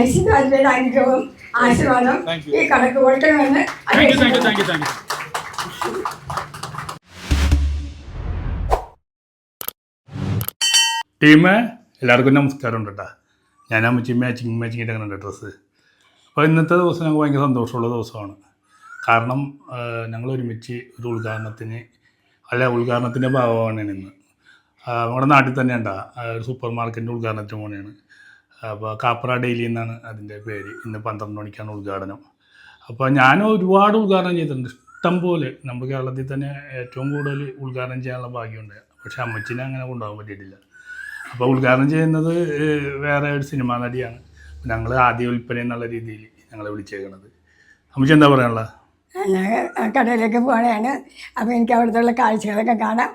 ഐശ്വര്യയുടെ അനുഗ്രഹവും ആശീർവാദം. ഈ കണക്ക് കൊടുക്കണമെന്ന് ടീമേ എല്ലാവർക്കും നമസ്കാരം ഉണ്ട് കേട്ടോ. ഞാൻ അമ്മച്ചി മാച്ചിങ് മാച്ചിങ് ഇട്ട് അങ്ങനെ ഡ്രസ്സ്. അപ്പോൾ ഇന്നത്തെ ദിവസം ഞങ്ങൾക്ക് ഭയങ്കര സന്തോഷമുള്ള ദിവസമാണ്. കാരണം ഞങ്ങൾ ഒരുമിച്ച് ഒരു ഉദ്ഘാടനത്തിന് അല്ല ഉദ്ഘാടനത്തിന്റെ ഭാഗമാണ് ഇന്ന്. നമ്മുടെ നാട്ടിൽ തന്നെ ഉണ്ടാ ഒരു സൂപ്പർ മാർക്കറ്റിന്റെ ഉദ്ഘാടനത്തിന് പോകണയാണ് അപ്പോൾ കാപ്ര ഡെയിലി എന്നാണ് അതിന്റെ പേര്. ഇന്ന് പന്ത്രണ്ട് മണിക്കാണ് ഉദ്ഘാടനം. അപ്പോൾ ഞാൻ ഒരുപാട് ഉദ്ഘാടനം ചെയ്തിട്ടുണ്ട്. ഇഷ്ടം പോലെ. നമ്മുടെ കേരളത്തിൽ തന്നെ ഏറ്റവും കൂടുതൽ ഉദ്ഘാടനം ചെയ്യാനുള്ള ഭാഗ്യമുണ്ട്. പക്ഷെ അമ്മച്ചിനെ അങ്ങനെ കൊണ്ടുപോകാൻ പറ്റിയിട്ടില്ല. അപ്പോൾ ഉദ്ഘാടനം ചെയ്യുന്നത് വേറെ ഒരു സിനിമാ നടിയാണ്. ഞങ്ങൾ ആദ്യ വിൽപ്പന എന്നുള്ള രീതിയിൽ ഞങ്ങളെ വിളിച്ചേക്കണത്. അമ്മച്ചി എന്താ പറയാനുള്ളത് കടയിലേക്ക് പോകണതാണ് അപ്പോൾ എനിക്ക് അവിടുത്തെ കാഴ്ചകളൊക്കെ കാണാം.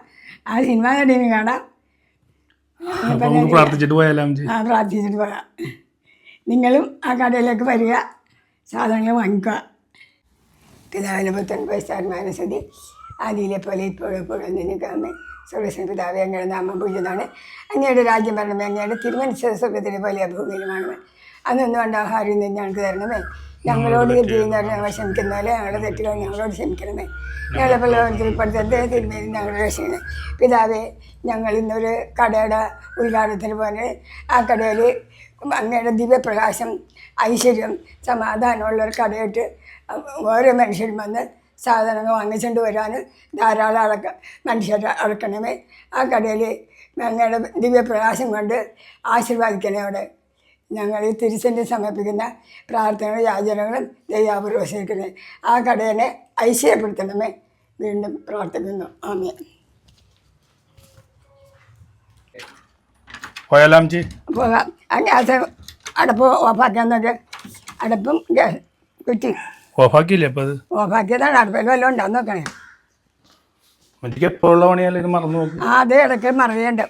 ആ സിനിമ നടീനെ കാണാം. പ്രാർത്ഥിച്ചിട്ട് പോയാലോ ആ പ്രാർത്ഥിച്ചിട്ട് പോകാം. നിങ്ങളും ആ കടയിലേക്ക് വരിക. സാധനങ്ങൾ വാങ്ങിക്കുക. പിതാവിനെ പുത്തൻ പൈസാത്മാനസതി ആദിയിലെ പോലെ ഇപ്പോഴും എപ്പോഴും നിനക്കാമേ. സുരേഷൻ പിതാവ് അങ്ങയുടെ നാമം പൂജിതാണ് അങ്ങയുടെ രാജ്യം ഭരണമേ അങ്ങയുടെ തിരുമനസ് സ്വർഗത്തിലെ പോലെ അഭിമുഖീനമാണ് അന്നൊന്നും വേണ്ട ആഹാരം ഞങ്ങൾക്ക് തരണമേ. ഞങ്ങളോട് ഞങ്ങളെ ക്ഷമിക്കുന്ന ഞങ്ങളുടെ തെറ്റുകൾ ഞങ്ങളോട് ക്ഷമിക്കണമേ ഞങ്ങളെ ഉൾപ്പെടുത്തരുത് തിരുമേനി ഞങ്ങളുടെ രക്ഷണേ പിതാവേ ഞങ്ങൾ ഇന്നൊരു കടയുടെ ഉദ്ഘാടനത്തിന് പോലെ ആ കടയിൽ അങ്ങയുടെ ദിവ്യപ്രകാശം ഐശ്വര്യം സമാധാനമുള്ള ഒരു കടയിട്ട് ഓരോ മനുഷ്യരും വന്ന് സാധനങ്ങൾ വാങ്ങിച്ചുകൊണ്ട് വരാൻ ധാരാളം അളക്ക മനുഷ്യർ അളക്കണമേ ആ കടയിൽ അങ്ങയുടെ ദിവ്യപ്രകാശം കൊണ്ട് ആശീർവാദിക്കണേ അവിടെ. ഞങ്ങൾ ഈ തിരിച്ചെന്നെ സമർപ്പിക്കുന്ന പ്രാർത്ഥനകളും യാചനകളും ദൈവാപൂർവശിക്കണേ ആ കടയനെ ഐശ്വര്യപ്പെടുത്തണമേ. വീണ്ടും പ്രാർത്ഥിക്കുന്നു. ആമേ പോയാലോ അമ്മച്ചി പോകാം. ആ ഗ്യാസ് അടപ്പ് ഓഫാക്കാൻ നോക്കി അടപ്പും ഗ്യാസ് കുറ്റി. ഓഫാക്കിയില്ലേ അപ്പോൾ അത് ഓഫാക്കിയതാണ്. അടുപ്പിൽ വല്ലതും ഉണ്ടാന്ന് നോക്കണേ. എനിക്ക് എപ്പോഴുള്ള പണിയാലും ഇത് മറന്നു നോക്കും ആ അത് ഇടയ്ക്ക് മറിയുണ്ട്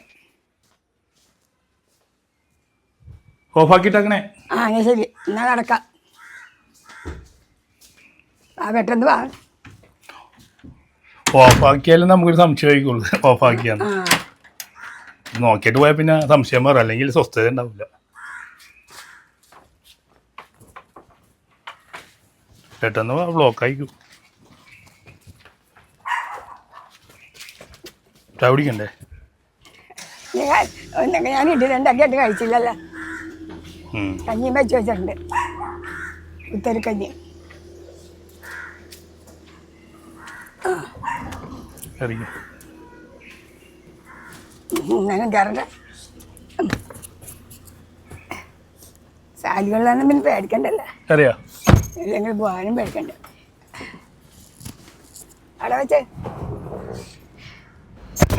ഓഫാക്കിയിട്ടേക്കണേ ആ അങ്ങനെ ശരി. എന്നാ നടക്കാം. ആ പെട്ടെന്ന് വാ. ഓഫാക്കിയാലും നമുക്കൊരു സംശയം ആയിക്കോളൂ. ഓഫാക്കിയാന്ന്. ആ. നോക്കിയിട്ട് പോയാൽ പിന്നെ സംശയം മാറും അല്ലെങ്കിൽ സ്വസ്ഥത ഉണ്ടാവില്ല. പെട്ടെന്ന് ബ്ലോക്ക് ആയിക്കും ചായ കുടിക്കണ്ടേ? ഞാൻ ഇട്ടിട്ടുണ്ടാക്കിയിട്ട് കഴിച്ചില്ലല്ലോ. ഉം. കഞ്ഞിയും വെച്ച് വെച്ചിട്ടുണ്ട്. ഉത്തരക്കഞ്ഞി കഞ്ഞി. ഇങ്ങനെ കയറണ്ട സാലികളിലൊന്നും പിന്നെ പേടിക്കണ്ടല്ലോ. കറിയാ? ഇല്ലെങ്കിൽ പോകാനും പേടിക്കണ്ട. അവിടെ വെച്ചേ.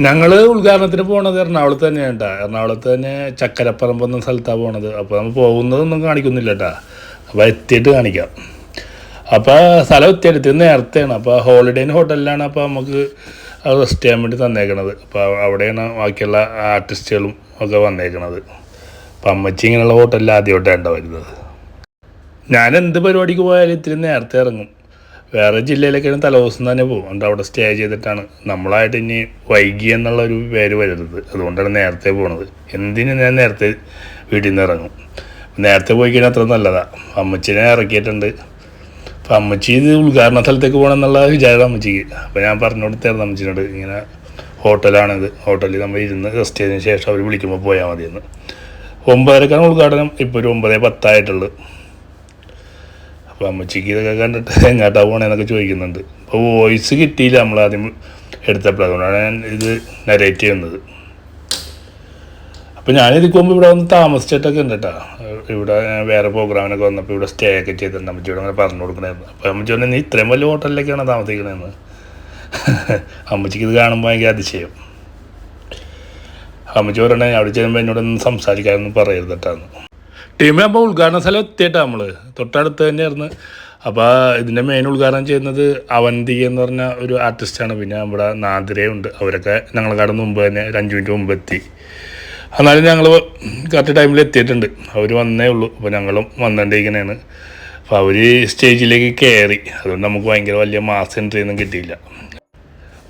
ഞങ്ങൾ ഉദ്ഘാടനത്തിന് പോണത് എറണാകുളത്ത് തന്നെയാണ് കേട്ടോ എറണാകുളത്ത് തന്നെ ചക്കരപ്പറമ്പ് എന്ന സ്ഥലത്താണ് പോണത്. അപ്പോൾ നമ്മൾ പോകുന്നതൊന്നും കാണിക്കുന്നില്ല കേട്ടോ അപ്പോൾ എത്തിയിട്ട് കാണിക്കാം. അപ്പോൾ സ്ഥലം എത്തിയെടുത്ത് നേരത്തെയാണ്. അപ്പോൾ ഹോളിഡേ ഇൻ ഹോട്ടലിലാണ് അപ്പോൾ നമുക്ക് റെസ്റ്റ് ചെയ്യാൻ വേണ്ടി തന്നേക്കണത്. അപ്പോൾ അവിടെയാണ് ബാക്കിയുള്ള ആർട്ടിസ്റ്റുകളും ഒക്കെ വന്നേക്കണത്. അപ്പം അമ്മച്ചി ഇങ്ങനെയുള്ള ഹോട്ടലിൽ ആദ്യമായിട്ടാണ് വരുന്നത്. ഞാൻ എന്ത് പരിപാടിക്ക് പോയാലും ഇത്തിരി നേരത്തെ ഇറങ്ങും. വേറെ ജില്ലയിലൊക്കെയാണ് തലേദിവസം തന്നെ പോകും. എന്നിട്ട് അവിടെ സ്റ്റേ ചെയ്തിട്ടാണ്. നമ്മളായിട്ട് ഇനി വൈകി എന്നുള്ള ഒരു പേര് വരരുത്. അതുകൊണ്ടാണ് നേരത്തെ പോണത്. എന്തിനു ഞാൻ നേരത്തെ വീട്ടിൽ നിന്ന് ഇറങ്ങും? നേരത്തെ പോയി കഴിഞ്ഞാൽ അത്ര നല്ലതാണ് അമ്മച്ചിനെ ഇറക്കിയിട്ടുണ്ട്. അപ്പം അമ്മച്ചി ഇത് ഉദ്ഘാടന സ്ഥലത്തേക്ക് പോകണം എന്നുള്ള വിചാരം അമ്മച്ചിക്ക്. അപ്പോൾ ഞാൻ പറഞ്ഞു കൊടുത്തായിരുന്നു അമ്മച്ചിനോട്. ഇങ്ങനെ ഹോട്ടലാണിത്. ഹോട്ടലിൽ നമ്മൾ ഇരുന്ന് റെസ്റ്റ് ചെയ്തതിന് ശേഷം അവർ വിളിക്കുമ്പോൾ പോയാൽ മതിയെന്ന്. ഒമ്പതരക്കാണ് ഉദ്ഘാടനം. ഇപ്പോൾ ഒരു ഒമ്പതേ പത്തായിട്ടുള്ളൂ. അപ്പോൾ അമ്മച്ചിക്ക് ഇതൊക്കെ കണ്ടിട്ട് എങ്ങോട്ടാ പോണേന്നൊക്കെ ചോദിക്കുന്നുണ്ട്. അപ്പോൾ വോയിസ് കിട്ടിയില്ല നമ്മൾ ആദ്യം എടുത്തപ്പോൾ അതുകൊണ്ടാണ് ഞാൻ ഇത് നരേറ്റ് ചെയ്യുന്നത്. അപ്പോൾ ഇതിക്ക് മുമ്പ് ഇവിടെ വന്ന് താമസിച്ചിട്ടൊക്കെ ഉണ്ട് കേട്ടോ ഇവിടെ വേറെ പ്രോഗ്രാമിനൊക്കെ വന്നപ്പോൾ ഇവിടെ സ്റ്റേ ഒക്കെ ചെയ്തിട്ടുണ്ട്. അമ്മച്ചിയോട് അങ്ങനെ പറഞ്ഞു കൊടുക്കണമായിരുന്നു അപ്പോൾ അമ്മച്ചി പറഞ്ഞു നീ ഇത്രയും വലിയ ഹോട്ടലിലേക്കാണ് താമസിക്കണതെന്ന് അമ്മച്ചിക്ക് ഇത് കാണുമ്പോൾ ഭയങ്കര അതിശയം. അമ്മച്ചി പറയണേ അവിടെ ചെല്ലുമ്പോൾ എന്നോടൊന്നും സംസാരിക്കാനൊന്നും പറയരുത് കേട്ടാന്ന് ടീമിൽ അപ്പോൾ ഉദ്ഘാടന സ്ഥലം എത്തിയിട്ടാണ് നമ്മൾ തൊട്ടടുത്ത് തന്നെയായിരുന്നു. അപ്പോൾ ഇതിന്റെ മെയിൻ ഉദ്ഘാടനം ചെയ്യുന്നത് അവന്തി എന്ന് പറഞ്ഞ ഒരു ആർട്ടിസ്റ്റാണ് പിന്നെ നമ്മുടെ നാദിരയുണ്ട് അവരൊക്കെ ഞങ്ങളെക്കാട് മുമ്പ് തന്നെ ഒരു അഞ്ച് മിനിറ്റ് മുമ്പ് എത്തി. എന്നാലും ഞങ്ങൾ കറക്റ്റ് ടൈമിൽ എത്തിയിട്ടുണ്ട്. അവർ വന്നേ ഉള്ളൂ. അപ്പോൾ ഞങ്ങളും വന്നുകൊണ്ടിരിക്കണേണ് അപ്പോൾ അവർ സ്റ്റേജിലേക്ക് കയറി അതുകൊണ്ട് നമുക്ക് ഭയങ്കര വലിയ മാസ് എൻട്രി ഒന്നും കിട്ടിയില്ല.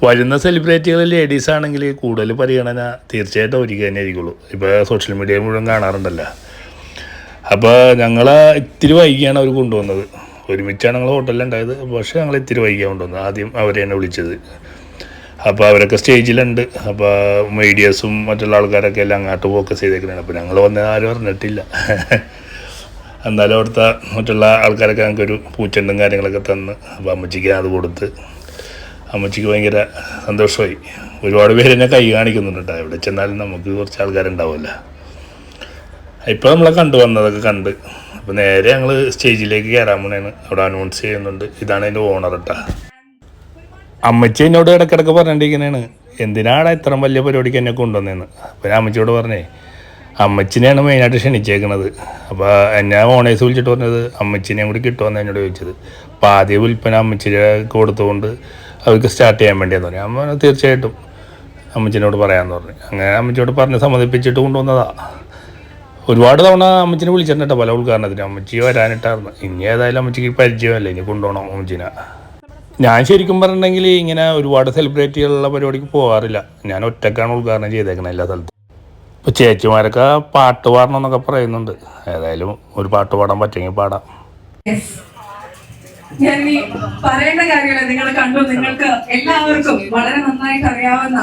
വരുന്ന സെലിബ്രിറ്റികൾ ലേഡീസ് ആണെങ്കിൽ കൂടുതൽ പരിഗണന തീർച്ചയായിട്ടും അവർക്ക് തന്നെ ആയിരിക്കുള്ളൂ. ഇപ്പോൾ സോഷ്യൽ മീഡിയ മുഴുവൻ കാണാറുണ്ടല്ലോ. അപ്പോൾ ഞങ്ങൾ ഇത്തിരി വൈകിയാണ് അവർ കൊണ്ടുവന്നത്. ഒരുമിച്ചാണ് ഞങ്ങൾ ഹോട്ടലിലുണ്ടായത് പക്ഷേ ഞങ്ങൾ ഇത്തിരി വൈകിയാണ് കൊണ്ടുവന്നത്. ആദ്യം അവരെയാണ് വിളിച്ചത്. അപ്പോൾ അവരൊക്കെ സ്റ്റേജിലുണ്ട്. അപ്പോൾ മീഡിയസും മറ്റുള്ള ആൾക്കാരൊക്കെ എല്ലാം അങ്ങോട്ട് ഫോക്കസ് ചെയ്തേക്കുന്നതാണ് അപ്പോൾ ഞങ്ങൾ വന്നത് ആരും അറിഞ്ഞിട്ടില്ല. എന്നാലും അവിടുത്തെ മറ്റുള്ള ആൾക്കാരൊക്കെ ഞങ്ങൾക്കൊരു പൂച്ചെണ്ടും കാര്യങ്ങളൊക്കെ തന്ന് അപ്പോൾ അമ്മച്ചിക്ക് അത് കൊടുത്ത് അമ്മച്ചിക്ക് ഭയങ്കര സന്തോഷമായി. ഒരുപാട് പേര് എന്നെ കൈ കാണിക്കുന്നുണ്ട് കേട്ടോ. എവിടെ ചെന്നാലും നമുക്ക് കുറച്ച് ആൾക്കാരുണ്ടാവുമല്ലോ. ഇപ്പോൾ നമ്മളെ കണ്ടു വന്നതൊക്കെ കണ്ട്. അപ്പോൾ നേരെ ഞങ്ങൾ സ്റ്റേജിലേക്ക് കയറാൻ പോണേണ്. അവിടെ അനൗൺസ് ചെയ്യുന്നുണ്ട്. ഇതാണ് അതിന്റെ ഓണർ കേട്ടോ അമ്മച്ചി എന്നോട് ഇടയ്ക്കിടയ്ക്ക് പറഞ്ഞിരിക്കുന്നതാണ് എന്തിനാണ് ഇത്ര വലിയ പരിപാടിക്ക് എന്നെ കൊണ്ടുവന്നതെന്ന് അപ്പോൾ ഞാൻ അമ്മച്ചിയോട് പറഞ്ഞേ അമ്മച്ചിനെയാണ് മെയിനായിട്ട് ക്ഷണിച്ചേക്കണത്. അപ്പോൾ എന്നെ ഓണേഴ്സ് വിളിച്ചിട്ട് പറഞ്ഞത് അമ്മച്ചിനെയും കൂടി കിട്ടുമെന്ന് എന്നോട് ചോദിച്ചത്. അപ്പോൾ ആദ്യ വിൽപ്പന അമ്മച്ചിനെ കൊടുത്തുകൊണ്ട് അവർക്ക് സ്റ്റാർട്ട് ചെയ്യാൻ വേണ്ടിയെന്ന് പറഞ്ഞു. അമ്മ തീർച്ചയായിട്ടും അമ്മച്ചിനോട് പറയാമെന്ന് പറഞ്ഞു. അങ്ങനെ അമ്മച്ചിയോട് പറഞ്ഞ് സമ്മതിപ്പിച്ചിട്ട് കൊണ്ടുവന്നതാ. ഒരുപാട് തവണ അമ്മച്ചിനെ വിളിച്ചിട്ടുണ്ട് പല ഉദ്ഘാടനത്തിന്. അമ്മച്ചി വരാനിട്ടായിരുന്നു. ഇനി ഏതായാലും അമ്മച്ചിക്ക് പരിചയമല്ലേ? ഇനി കൊണ്ടുപോകണം അമ്മച്ചിന. ഞാൻ ശരിക്കും പറഞ്ഞിട്ടുണ്ടെങ്കിൽ ഇങ്ങനെ ഒരുപാട് സെലിബ്രിറ്റികളുള്ള പരിപാടിക്ക് പോകാറില്ല. ഞാൻ ഒറ്റക്കാണ് ഉദ്ഘാടനം ചെയ്തേക്കുന്നത് എല്ലാ സ്ഥലത്തും. ഇപ്പോൾ ചേച്ചിമാരൊക്കെ പാട്ട് പാടണം എന്നൊക്കെ പറയുന്നുണ്ട്. ഏതായാലും ഒരു പാട്ട് പാടാൻ പറ്റുമെങ്കിൽ പാടാം. ഞാൻ ഈ പറയേണ്ട കാര്യങ്ങൾ നിങ്ങൾ കണ്ടു നിങ്ങൾക്ക് എല്ലാവർക്കും വളരെ നന്നായിട്ട് അറിയാവുന്ന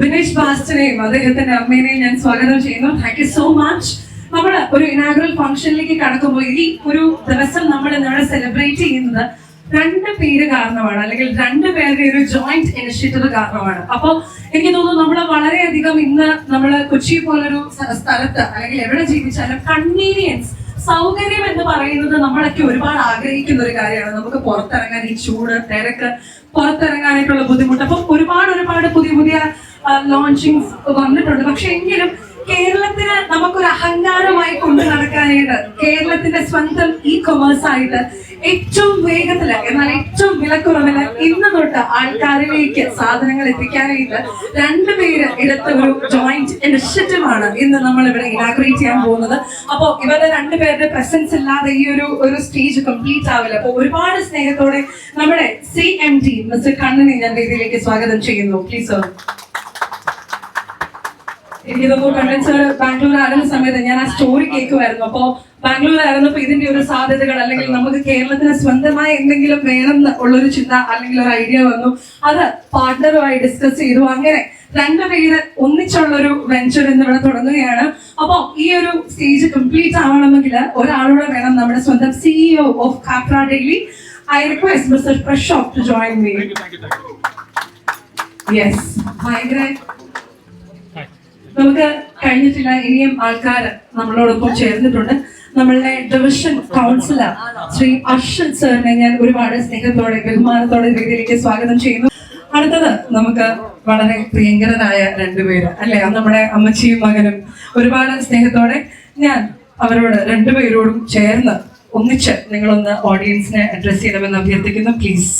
ബിനേഷ് ബാസ്റ്റനെയും അദ്ദേഹത്തിന്റെ അമ്മേനെയും ഞാൻ സ്വാഗതം ചെയ്യുന്നു. താങ്ക് യു സോ മച്ച് നമ്മൾ ഒരു ഇനാഗ്രൽ ഫംഗ്ഷനിലേക്ക് കടക്കുമ്പോൾ ഈ ഒരു ദിവസം നമ്മൾ ഇന്നിവിടെ സെലിബ്രേറ്റ് ചെയ്യുന്നത് രണ്ട് പേര് കാരണമാണ്. അല്ലെങ്കിൽ രണ്ട് പേരുടെ ഒരു ജോയിന്റ് ഇനിഷ്യേറ്റീവ് കാരണമാണ്. അപ്പൊ എനിക്ക് തോന്നുന്നു നമ്മൾ വളരെയധികം ഇന്ന് നമ്മൾ കൊച്ചി പോലൊരു സ്ഥ- സ്ഥലത്ത് അല്ലെങ്കിൽ എവിടെ ജീവിച്ചാലും കൺവീനിയൻസ് സൗകര്യം എന്ന് പറയുന്നത് നമ്മളൊക്കെ ഒരുപാട് ആഗ്രഹിക്കുന്ന ഒരു കാര്യമാണ്. നമുക്ക് പുറത്തിറങ്ങാൻ ഈ ചൂട് തിരക്ക് പുറത്തിറങ്ങാനായിട്ടുള്ള ബുദ്ധിമുട്ട്. അപ്പം ഒരുപാട് ഒരുപാട് പുതിയ പുതിയ ലോഞ്ചിങ്സ് വന്നിട്ടുണ്ട്. പക്ഷെ എങ്കിലും കേരളത്തിന് നമുക്കൊരു അഹങ്കാരമായി കൊണ്ടു നടക്കാനായിട്ട് കേരളത്തിന്റെ സ്വന്തം ഇ കൊമേഴ്സ് ആയിട്ട് ഏറ്റവും വേഗത്തിൽ എന്നാൽ ഏറ്റവും വിലക്കുറവിൽ ഇന്ന് തൊട്ട് ആൾക്കാരിലേക്ക് സാധനങ്ങൾ എത്തിക്കാനായിട്ട് രണ്ടുപേര് എടുത്ത ഒരു ജോയിന്റ് ഇനിഷ്യേറ്റീവ് ആണ് ഇന്ന് നമ്മൾ ഇവിടെ ഇനാഗ്രേറ്റ് ചെയ്യാൻ പോകുന്നത്. അപ്പോ ഇവരുടെ രണ്ടുപേരുടെ പ്രസൻസ് ഇല്ലാതെ ഈ ഒരു ഒരു സ്റ്റേജ് കംപ്ലീറ്റ് ആവില്ല. അപ്പോൾ ഒരുപാട് സ്നേഹത്തോടെ നമ്മുടെ സി എം ടി മിസ്റ്റർ കണ്ണനെ ഞാൻ രീതിയിലേക്ക് സ്വാഗതം ചെയ്യുന്നു. പ്ലീസ് സർ എനിക്ക് തോന്നുന്നു കണ്ണൻ സാർ ബാംഗ്ലൂർ ആയിരുന്ന സമയത്ത് ഞാൻ ആ സ്റ്റോറി കേൾക്കുമായിരുന്നു. അപ്പോ ബാംഗ്ലൂർ ആയിരുന്നപ്പോ ഇതിന്റെ ഒരു സാധ്യതകൾ അല്ലെങ്കിൽ നമുക്ക് കേരളത്തിന് സ്വന്തമായി എന്തെങ്കിലും വേണം ഉള്ളൊരു ചിന്ത അല്ലെങ്കിൽ ഒരു ഐഡിയ വന്നു. അത് പാർട്ണറുമായി ഡിസ്കസ് ചെയ്തു. അങ്ങനെ രണ്ടുപേര് ഒന്നിച്ചുള്ളൊരു വെഞ്ചർ എന്നിവിടെ തുടങ്ങുകയാണ്. അപ്പോ ഈ ഒരു സ്റ്റേജ് കംപ്ലീറ്റ് ആവണമെങ്കിൽ ഒരാളൂടെ വേണം നമ്മുടെ സ്വന്തം CEO of Capra daily I request mister Prashob to join me yes ഭയങ്കര നമുക്ക് കഴിഞ്ഞിട്ടില്ല ഇനിയും ആൾക്കാർ നമ്മളോടൊപ്പം ചേർന്നിട്ടുണ്ട്. നമ്മളുടെ ഡിവിഷൻ കൗൺസിലർ ശ്രീ അർഷൻ സാറിനെ ഞാൻ ഒരുപാട് സ്നേഹത്തോടെ ബഹുമാനത്തോടെ രീതിയിലേക്ക് സ്വാഗതം ചെയ്യുന്നു. അടുത്തത് നമുക്ക് വളരെ പ്രിയങ്കരരായ രണ്ടുപേര് അല്ലെ? നമ്മുടെ അമ്മച്ചിയും മകനും ഒരുപാട് സ്നേഹത്തോടെ ഞാൻ അവരോട് രണ്ടുപേരോടും ചേർന്ന് ഒന്നിച്ച് നിങ്ങളൊന്ന് ഓഡിയൻസിനെ അഡ്രസ് ചെയ്യണമെന്ന് അഭ്യർത്ഥിക്കുന്നു. പ്ലീസ്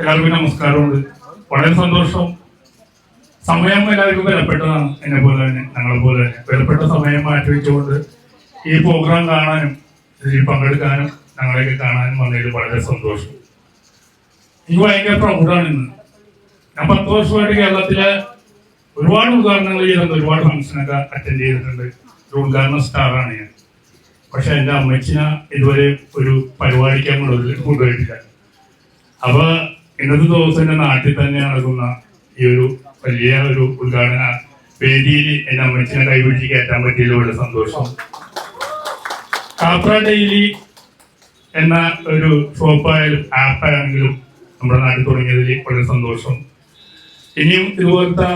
എല്ലാവർക്കും നമസ്കാരമുണ്ട്. വളരെ സന്തോഷം. സമയം എല്ലാവർക്കും വിലപ്പെട്ടതാണ് എന്നെ പോലെ തന്നെ ഞങ്ങളെ പോലെ തന്നെ. വിലപ്പെട്ട സമയം മാറ്റിവെച്ചുകൊണ്ട് ഈ പ്രോഗ്രാം കാണാനും ഇതിൽ പങ്കെടുക്കാനും ഞങ്ങളെയൊക്കെ കാണാനും വന്നതിൽ വളരെ സന്തോഷം. എനിക്ക് ഭയങ്കര പ്രൗഡാണ് ഇന്ന്. ഞാൻ പത്ത് വർഷമായിട്ട് കേരളത്തിലെ ഒരുപാട് ഉദ്ഘാടനങ്ങൾ ചെയ്തിട്ടുണ്ട്. ഒരുപാട് ഫംഗ്ഷനൊക്കെ അറ്റൻഡ് ചെയ്തിട്ടുണ്ട്. ഒരു ഉദ്ഘാടന സ്റ്റാറാണ് ഞാൻ. പക്ഷെ എന്റെ അമ്മച്ചിനെ ഇതുവരെ ഒരു പരിപാടിക്കാൻ അങ്ങോട്ട് കൊണ്ടുപോയിട്ടില്ല. അപ്പൊ ഇന്നത്തെ ദിവസം എന്റെ നാട്ടിൽ തന്നെ നടക്കുന്ന ഈ ഒരു വലിയ ഒരു ഉദ്ഘാടന വേദിയിൽ എന്റെ അമ്മച്ചിനെ കൈപിടിച്ച് കയറ്റാൻ പറ്റിയതിൽ വളരെ സന്തോഷം. കാപ്ര ഡെയിലി എന്ന ഒരു ഷോപ്പായാലും ആപ്പായാണെങ്കിലും നമ്മുടെ നാട്ടിൽ തുടങ്ങിയതിൽ വളരെ സന്തോഷം. ഇനിയും ഇതുപോലത്തെ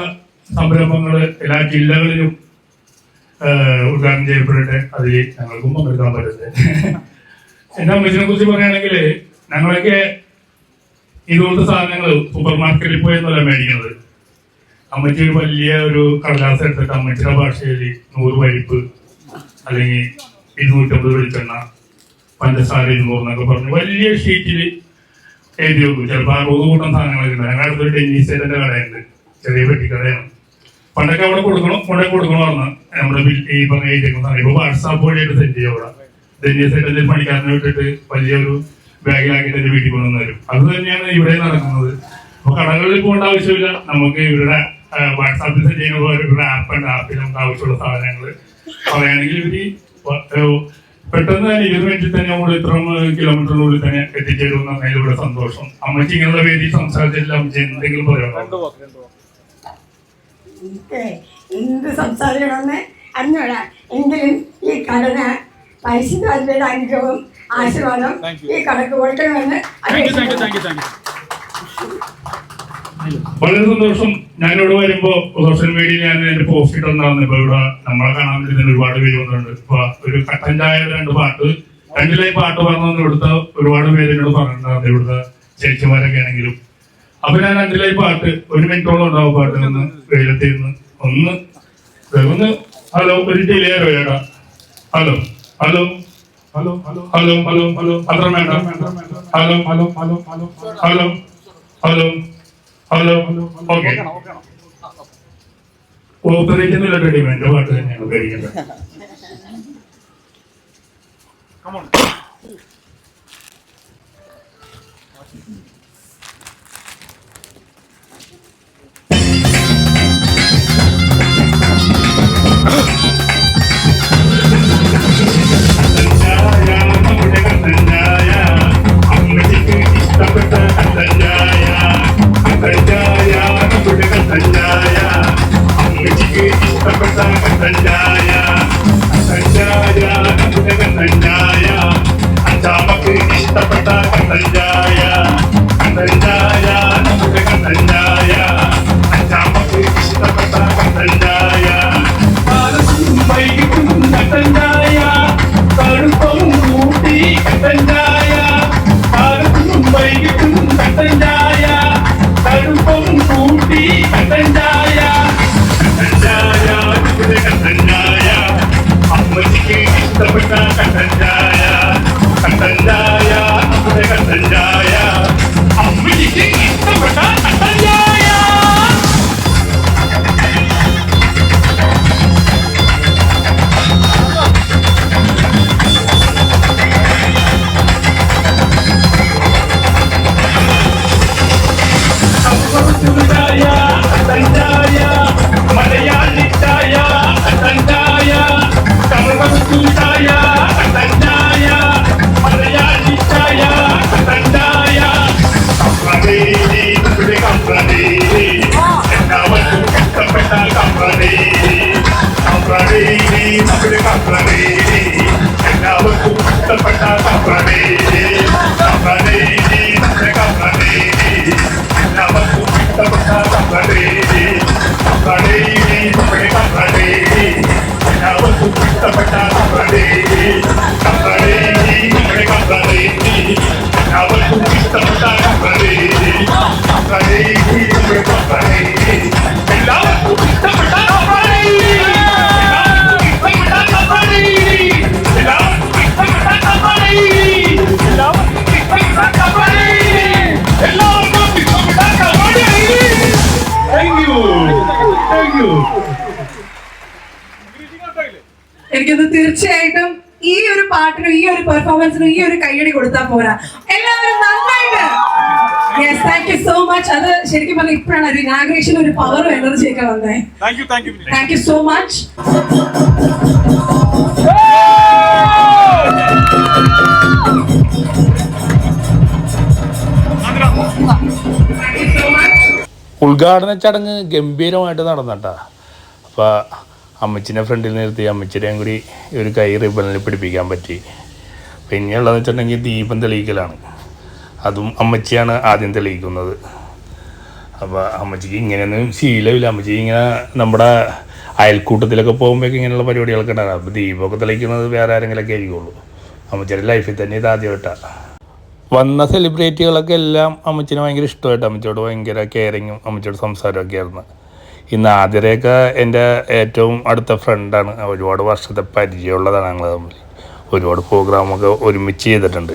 സംരംഭങ്ങൾ എല്ലാ ജില്ലകളിലും ഉദ്ഘാടനം ചെയ്യപ്പെടട്ടെ. അതിൽ ഞങ്ങൾക്കും പങ്കെടുക്കാൻ പറ്റട്ടെ. എന്റെ അമ്മച്ചിനെ കുറിച്ച് പറയുകയാണെങ്കിൽ ഞങ്ങളൊക്കെ ഇതുപോലത്തെ സാധനങ്ങൾ സൂപ്പർ മാർക്കറ്റിൽ പോയെന്നല്ല മേടിക്കുന്നത് അമ്മച്ചി ഒരു വലിയ ഒരു കടലാസ് എടുത്തിട്ട് അമ്മച്ചിയുടെ ഭാഷയിൽ നൂറ് പരിപ്പ് അല്ലെങ്കിൽ ഇരുന്നൂറ്റമ്പത് വെളിച്ചെണ്ണ പഞ്ചസാര ഇരുന്നൂറ് എന്നൊക്കെ പറഞ്ഞു വലിയ ഷീറ്റിൽ എഴുതി വെക്കും. ചിലപ്പോൾ അറുപത് കൂട്ടം സാധനങ്ങളൊക്കെ ഉണ്ട്. ഞങ്ങളുടെ അടുത്തൊരു ഡെന്നീസേറ്റന്റെ കടയുണ്ട്. ചെറിയ പെട്ടിക്കടയാണ്. പണ്ടൊക്കെ അവിടെ കൊടുക്കണം കൊണ്ടേ കൊടുക്കണമെന്ന് നമ്മുടെ ഈ പറഞ്ഞ ഏരിയ ഇപ്പൊ വാട്സാപ്പ് വഴിയായിട്ട് സെൻഡ് ചെയ്യും അവിടെ. ഡെന്നീസേറ്റന്റെ പണിക്കാരനെ വിട്ടിട്ട് വലിയൊരു ബാഗിലാക്കിയിട്ട് എന്റെ വീട്ടിൽ കൊണ്ടുവന്ന് തരും. അത് തന്നെയാണ് ഇവിടെ നടക്കുന്നത്. അപ്പൊ കടകളിൽ പോകേണ്ട ആവശ്യമില്ല. നമുക്ക് ഇവരുടെ വാട്സാപ്പിൽ സെൻഡ് ചെയ്യുന്ന പോലെ ഒരു ആപ്പ് ഉണ്ട്. ആപ്പിൽ നമുക്ക് ആവശ്യമുള്ള സാധനങ്ങൾ പറയുകയാണെങ്കിൽ ഇവർ പെട്ടെന്ന് തന്നെ ഇരുപത് മിനിറ്റിൽ തന്നെ നമ്മൾ ഇത്ര കിലോമീറ്ററിനുള്ളിൽ തന്നെ എത്തിച്ചേരും എന്നതിൽ ഇവിടെ സന്തോഷം. അമ്മയ്ക്ക് ഇങ്ങനെയുള്ള വേദി സംസാരിച്ചില്ല അമ്മച്ചി എന്തെങ്കിലും പറയണോ എന്ത് സംസാരിക്കണമെന്ന് അറിഞ്ഞോടാ. എങ്കിലും ഈ കടന പൈസ അനുഗ്രഹവും ആശീർവാദം ഈ കടക്ക് കൊടുക്കണമെന്ന് അപേക്ഷിക്കുന്നു. വളരെ സന്തോഷം ഞാനിവിടെ വരുമ്പോ സോഷ്യൽ മീഡിയയിൽ ഞാൻ എന്റെ പോസ്റ്റ് ഇട്ടുണ്ടായിരുന്നു ഇപ്പൊ ഇവിടെ നമ്മളെ കാണാൻ പറ്റുന്ന ഒരുപാട് പേര് വന്നിട്ടുണ്ട്. ഇപ്പൊ ഒരു കട്ടൻ ചായ രണ്ട് പാട്ട്. രണ്ടിലായി പാട്ട് പറഞ്ഞു ഇവിടുത്തെ ഒരുപാട് പേര് എന്നോട് പറഞ്ഞിട്ടുണ്ടായിരുന്നു ഇവിടുത്തെ ചേച്ചിമാരൊക്കെ ആണെങ്കിലും. അപ്പൊ ഞാൻ രണ്ടിലായി പാട്ട് ഒരു മിനിറ്റോളം ഉണ്ടാവും പാട്ട് നിന്ന് വെയിലത്തിൽ നിന്ന് ഒന്ന് ഒന്ന് ഹലോ ഒരു ഡിലേ ആരോ ചേട്ടാ hello hello. Hello hello hello hello hello hello hello hello hello hello hello okay ഓപ്പറേക്കുന്നില്ല റെഡിമെന്റ് പാട്ട് தமிழ் காப்பனே எல்லாருக்கும் கஷ்டப்பட்ட காப்பனே காப்பனே தமிழ் காப்பனே எல்லாருக்கும் கஷ்டப்பட்ட காப்பனே காப்பனே தமிழ் காப்பனே எல்லாருக்கும் கஷ்டப்பட்ட காப்பனே காப்பனே தமிழ் காப்பனே எல்லாருக்கும் கஷ்டப்பட்ட காப்பனே காப்பனே தமிழ் காப்பனே തീർച്ചയായിട്ടും ഈ ഒരു പാട്ടിനും ഈ ഒരു പെർഫോമൻസിനും ഈ ഒരു കൈയടി കൊടുത്താൽ പോരാ. എല്ലാവരും നന്നായിട്ട്. Yes thank you so much അത് ശരിക്കും പറഞ്ഞാൽ ഇപ്പോഴാണ് ഒരു ഇനാഗ്രേഷൻ ഒരു പവറും എനർജി ഒക്കെ വന്നേ. താങ്ക് യു സോ മച്ച് ഉദ്ഘാടന ചടങ്ങ് ഗംഭീരമായിട്ട് നടന്നട്ടാ. അപ്പോൾ അമ്മച്ചിനെ ഫ്രണ്ടിൽ നിർത്തി. അമ്മച്ചിനെയും കൂടി ഒരു കൈ റിബണിൽ പിടിപ്പിക്കാൻ പറ്റി. പിന്നെയുള്ളതെന്ന് വെച്ചിട്ടുണ്ടെങ്കിൽ ദീപം തെളിയിക്കലാണ്. അതും അമ്മച്ചിയാണ് ആദ്യം തെളിയിക്കുന്നത്. അപ്പോൾ അമ്മച്ചിക്ക് ഇങ്ങനെയൊന്നും ശീലമില്ല. അമ്മച്ചി ഇങ്ങനെ നമ്മുടെ അയൽക്കൂട്ടത്തിലൊക്കെ പോകുമ്പോഴേക്കും ഇങ്ങനെയുള്ള പരിപാടികളൊക്കെ ഉണ്ടാകും. അപ്പോൾ ദീപമൊക്കെ തെളിയിക്കുന്നത് വേറെ ആരെങ്കിലുമൊക്കെ ആയിരിക്കുള്ളൂ. അമ്മച്ചിയുടെ ലൈഫിൽ തന്നെ ഇത് ആദ്യമായിട്ടാണ് വന്ന സെലിബ്രിറ്റികളൊക്കെ എല്ലാം അമ്മച്ചിന് ഭയങ്കര ഇഷ്ടമായിട്ട് അമ്മച്ചിയോട് ഭയങ്കര കെയറിങ്ങും അമ്മച്ചിയോട് സംസാരമൊക്കെ ആയിരുന്നു. ഇന്ന് ആതിരയൊക്കെ എന്റെ ഏറ്റവും അടുത്ത ഫ്രണ്ടാണ് ഒരുപാട് വർഷത്തെ പരിചയമുള്ളതാണ് ഞങ്ങൾ തമ്മിൽ. ഒരുപാട് പ്രോഗ്രാമൊക്കെ ഒരുമിച്ച് ചെയ്തിട്ടുണ്ട്.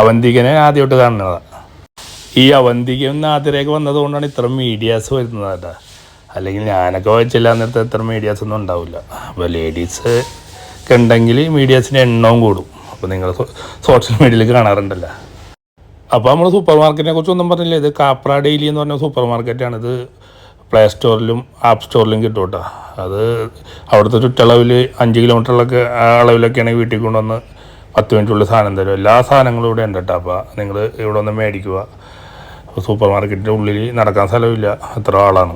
അവന്തികനെ ആദ്യമായിട്ട് കാണുന്നതാണ് ഈ അവന്തിക അവന്തികയും ആതിരയൊക്കെ വന്നതുകൊണ്ടാണ് ഇത്ര മീഡിയാസ് വരുന്നത് കേട്ടോ. അല്ലെങ്കിൽ ഞാനൊക്കെ വായിച്ചില്ല എന്നിടത്ത് ഇത്ര മീഡിയാസ് ഒന്നും ഉണ്ടാവില്ല. അപ്പോൾ ലേഡീസ് ഒക്കെ ഉണ്ടെങ്കിൽ മീഡിയാസിന്റെ എണ്ണവും കൂടും. അപ്പോൾ നിങ്ങൾ സോഷ്യൽ മീഡിയയിൽ കാണാറുണ്ടല്ലോ. അപ്പോൾ നമ്മൾ സൂപ്പർ മാർക്കറ്റിനെ കുറിച്ചൊന്നും പറഞ്ഞില്ല. ഇത് കാപ്ര ഡെയിലി എന്ന് പറഞ്ഞ സൂപ്പർ മാർക്കറ്റാണ് ഇത് പ്ലേ സ്റ്റോറിലും ആപ്പ് സ്റ്റോറിലും കിട്ടും കേട്ടോ അത് അവിടുത്തെ ചുറ്റളവിൽ അഞ്ച് കിലോമീറ്ററിലൊക്കെ ആ അളവിലൊക്കെയാണെങ്കിൽ വീട്ടിൽ കൊണ്ടുവന്ന് പത്ത് മിനിറ്റുള്ള സാധനം തരും. എല്ലാ സാധനങ്ങളും ഇവിടെ ഉണ്ട് കേട്ടോ. അപ്പോൾ നിങ്ങൾ ഇവിടെ ഒന്ന് മേടിക്കുക. സൂപ്പർ മാർക്കറ്റിന്റെ ഉള്ളിൽ നടക്കാൻ സ്ഥലമില്ല. അത്ര ആളാണ്.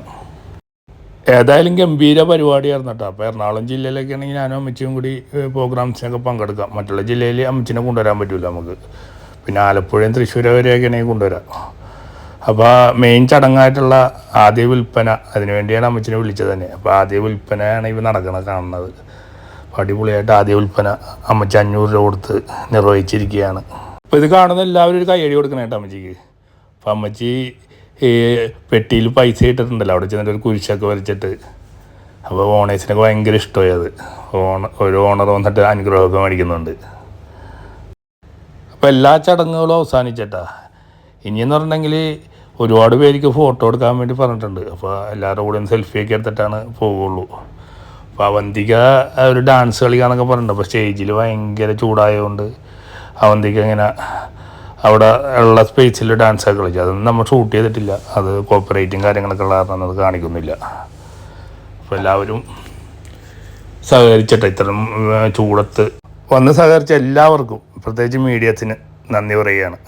ഏതായാലും ഗംഭീര പരിപാടിയായിരുന്നു കേട്ടോ. അപ്പോൾ എറണാകുളം ജില്ലയിലൊക്കെ ആണെങ്കിൽ ഞാനും അമ്മച്ചിയും കൂടി പ്രോഗ്രാംസിനൊക്കെ പങ്കെടുക്കാം. മറ്റുള്ള ജില്ലയിൽ അമ്മച്ചിനെ കൊണ്ടുവരാൻ പറ്റില്ല നമുക്ക്. പിന്നെ ആലപ്പുഴയും തൃശ്ശൂർ വരെയൊക്കെ ആണെങ്കിൽ കൊണ്ടുവരാം. അപ്പോൾ മെയിൻ ചടങ്ങായിട്ടുള്ള ആദ്യ വിൽപ്പന അതിന് വേണ്ടിയാണ് അമ്മച്ചിനെ വിളിച്ചത് തന്നെ. അപ്പോൾ ആദ്യ വിൽപ്പനയാണ് ഇവ നടക്കണത് കാണുന്നത്. അപ്പോൾ അടിപൊളിയായിട്ട് ആദ്യ വിൽപ്പന അമ്മച്ചി അഞ്ഞൂറ് രൂപ കൊടുത്ത് നിർവഹിച്ചിരിക്കുകയാണ്. അപ്പോൾ ഇത് കാണുന്ന എല്ലാവരും ഒരു കൈയടി കൊടുക്കണം കേട്ടോ അമ്മച്ചിക്ക്. അപ്പോൾ അമ്മച്ചി ഈ പെട്ടിയിൽ പൈസ ഇട്ടിട്ടുണ്ടല്ലോ അവിടെ ചെന്നിട്ട് ഒരു കുരിശൊക്കെ വരച്ചിട്ട്. അപ്പോൾ ഓണേഴ്സിനൊക്കെ ഭയങ്കര ഇഷ്ടമായി അത്. ഓണ ഒരു ഓണർ വന്നിട്ട് അനുഗ്രഹമൊക്കെ മേടിക്കുന്നുണ്ട്. അപ്പോൾ എല്ലാ ചടങ്ങുകളും അവസാനിച്ചിട്ടാ. ഇനിയെന്ന് പറഞ്ഞിട്ടുണ്ടെങ്കിൽ ഒരുപാട് പേർക്ക് ഫോട്ടോ എടുക്കാൻ വേണ്ടി പറഞ്ഞിട്ടുണ്ട്. അപ്പോൾ എല്ലാവരുടെ കൂടെ സെൽഫിയൊക്കെ എടുത്തിട്ടാണ് പോവുള്ളൂ. അപ്പോൾ അവന്തിക ഒരു ഡാൻസ് കളിക്കാന്നൊക്കെ പറഞ്ഞിട്ടുണ്ട്. അപ്പോൾ സ്റ്റേജിൽ ഭയങ്കര ചൂടായതുകൊണ്ട് അവന്തിക ഇങ്ങനെ അവിടെ ഉള്ള സ്പേസിൽ ഡാൻസ് ഒക്കെ കളിച്ചു. അതൊന്നും നമ്മൾ ഷൂട്ട് ചെയ്തിട്ടില്ല. അത് കോപ്പറേറ്റും കാര്യങ്ങളൊക്കെ ഉള്ള കാരണം അത് കാണിക്കുന്നില്ല. അപ്പോൾ എല്ലാവരും സഹകരിച്ചിട്ട് ഇത്തരം ചൂടത്ത് വന്ന് സഹകരിച്ച എല്ലാവർക്കും പ്രത്യേകിച്ച് മീഡിയത്തിന് നന്ദി പറയുകയാണ്.